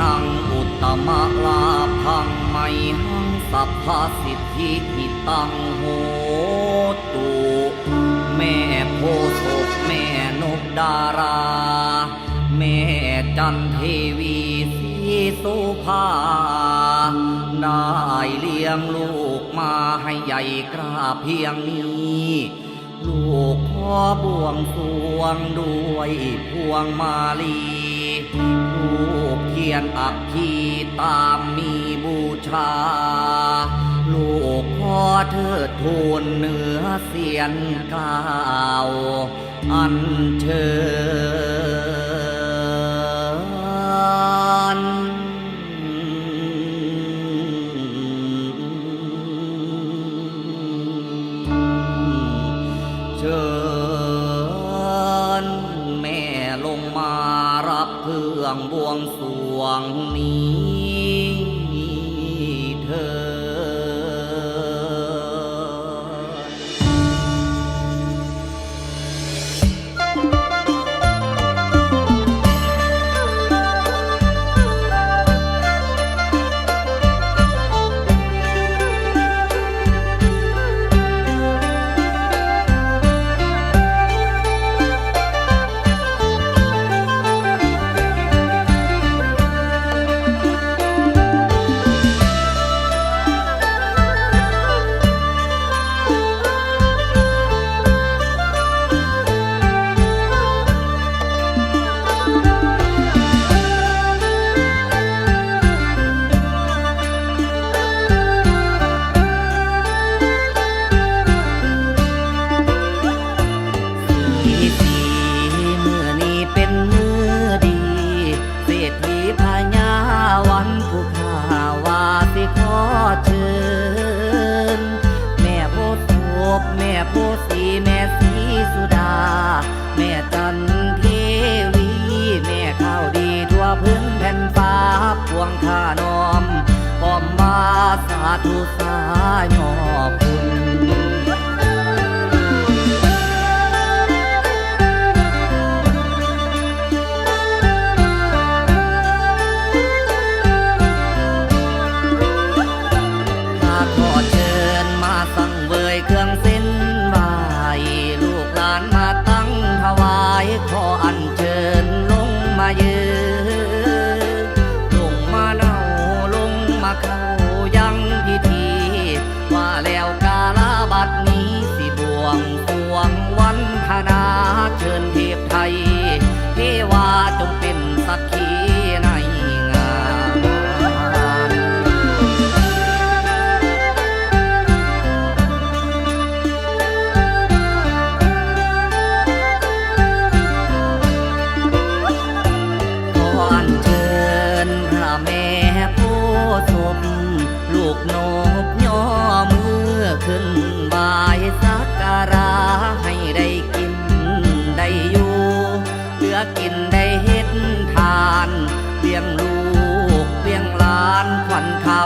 นังอุตมะลาพังไมหังสัพพสิทธิหิตังโหตุแม่โพธิ์ศพแม่นกดารา แม่จันเทวีสีสุภา ได้เลี้ยงลูกมาให้ใหญ่กราเพียงนี้ลูกขอบวงสวงด้วยพวงมาลี ลูกเขียนอักขีตามมีบูชา ลูกขอเทิดทูนเหนือเสียนกล่าว อันเชิญเชิญแม่ลงมา เครื่องบวงสรวงนี้เธอ วงข้านอมพร้อมมาสาธุสายอบ love. ขวัญข้า